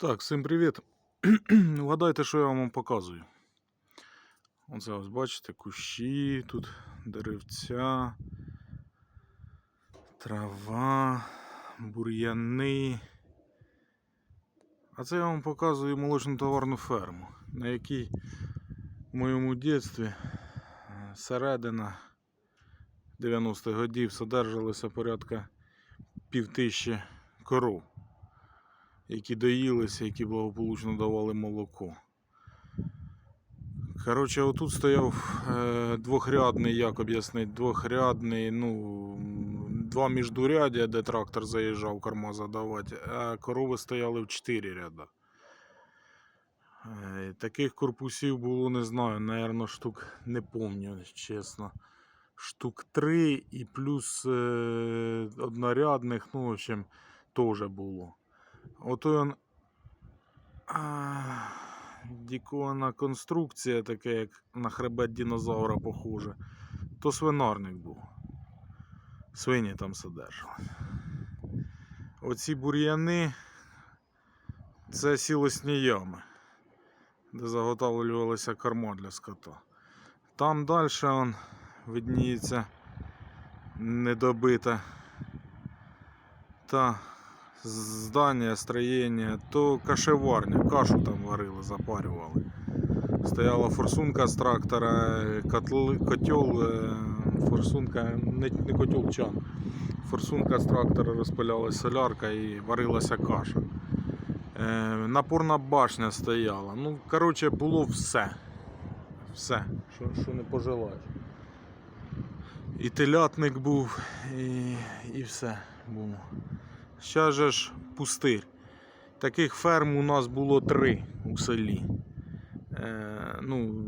Так, всім привіт. Вгадайте, що я вам показую. Оце ось бачите, кущі, тут деревця, трава, бур'яни. А це я вам показую молочну товарну ферму, на якій в моєму дитинстві е, середина 90-х годів содержалося порядка півтисячі коров які доїлися, які благополучно давали молоко. Коротше, отут стояв е, двохрядний, як об'яснити, двохрядний, ну, два міждурядя, де трактор заїжджав корма задавати, а корови стояли в чотири ряда. Е, Таких корпусів було, не знаю, наверно, штук не помню, чесно. Штук три і плюс е, однорядних, ну, в общем, теж було. Ото. А, Дікована конструкція, таке, як на хребет динозавра похоже. То свинарник був. Свині там содержали. Оці бур'яни це сілосні ями, де заготовлювалася корма для скота. Там далі он видніється недобита та здання, строєння, то кашеварня, кашу там варили, запарювали. Стояла форсунка з трактора, котл, котел, е, форсунка, не, не котел чан. Форсунка з трактора розпилялася солярка і варилася каша. Е, напорна башня стояла. Ну, коротше, було все. Все, що, що не пожелаєш. І телятник був, і, і все було. Зараз же ж пустир. Таких ферм у нас було три у селі. Е, ну,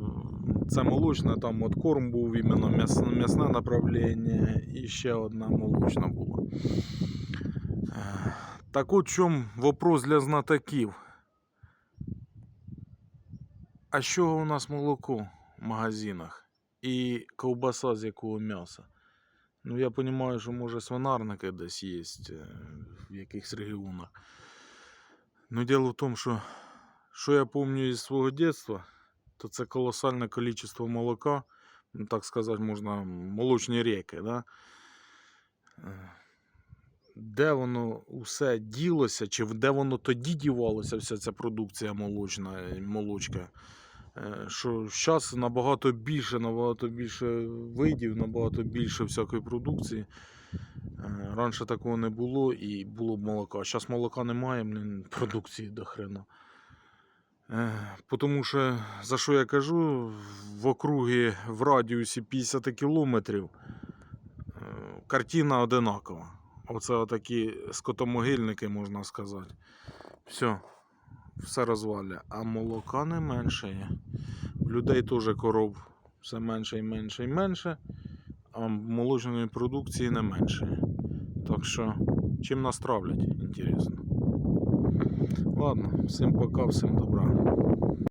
це молочна, там от корм був іменно м'ясне, м'ясне направлення і ще одна молочна була. Е, так от чому вопрос для знатоків. А чого у нас молоко в магазинах? І ковбаса з якого м'яса? Ну, я розумію, що може свинарники десь є в якихось регіонах. Ну, діло в тому, що що я пам'ятаю із свого дитинства, то це колосальне кількість молока, ну, так сказати, можна молочні ріки. Да? Е, Де воно усе ділося, чи де воно тоді дівалося, вся ця продукція молочна, е, молочка. Е, що зараз набагато більше, набагато більше видів, набагато більше всякої продукції. Е, Раніше такого не було і було б молока. Зараз молока немає, блін, продукції до хрена. Е, Тому що, за що я кажу, в округі в радіусі 50 кілометрів е, картина одинакова. Оце отакі скотомогильники, можна сказати. Все все розваля. А молока не менше є. В людей теж коров все менше і менше і менше, а молочної продукції не менше. Так що, чим нас травлять, інтересно. Ладно, всім пока, всім добра.